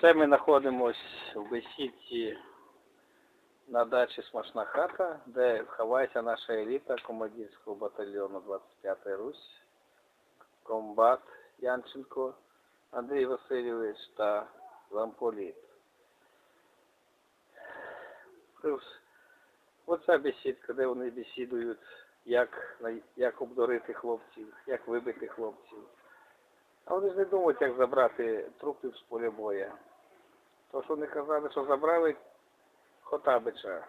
Це ми знаходимося в бесідці на дачі Смачна хата, де ховається наша еліта командирського батальйону 25 Русь, комбат Янченко Андрій Васильович та замполіт. Плюс оця бесідка, де вони бесідують, як, як обдурити хлопців, як вибити хлопців. Вони ж не думають, як забрати трупів з поля боя. То, що вони казали, що забрали Хотабича.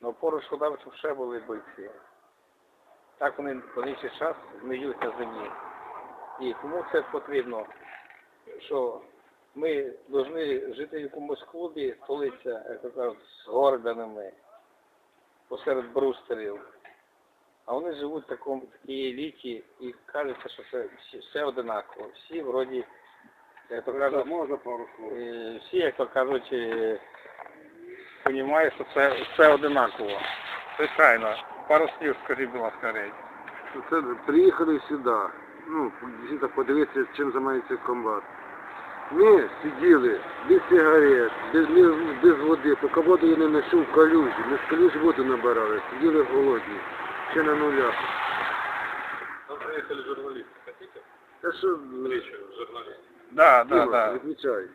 Ну поруч з Хотабичем ще були бойці. Так вони по інший час гниють на землі. І тому це потрібно, що ми повинні жити в якомусь клубі, столиця, як кажуть, з горданими, посеред брустерів. А вони живуть в такому такій еліті і кажеться, що це всі, все одинаково. Всі вроді, як то кажуть, Можна пару слов? Е, всі, як то кажуть, розуміють, що це все одинаково. Звичайно. Пару слів скажіть, будь ласка, Рей. Це приїхали сюди. Ну, дійсно подивитися, чим займається комбат. Ми сиділи без сигарет, без, без, без води, поки воду я не знайшов в калюжі. Ми з калюжі воду набирали, сиділи голодні, ще на нулях. Нам приехали журналисты. Хотите? Да что... Встречу журналистов. Да, да, да. відмічай.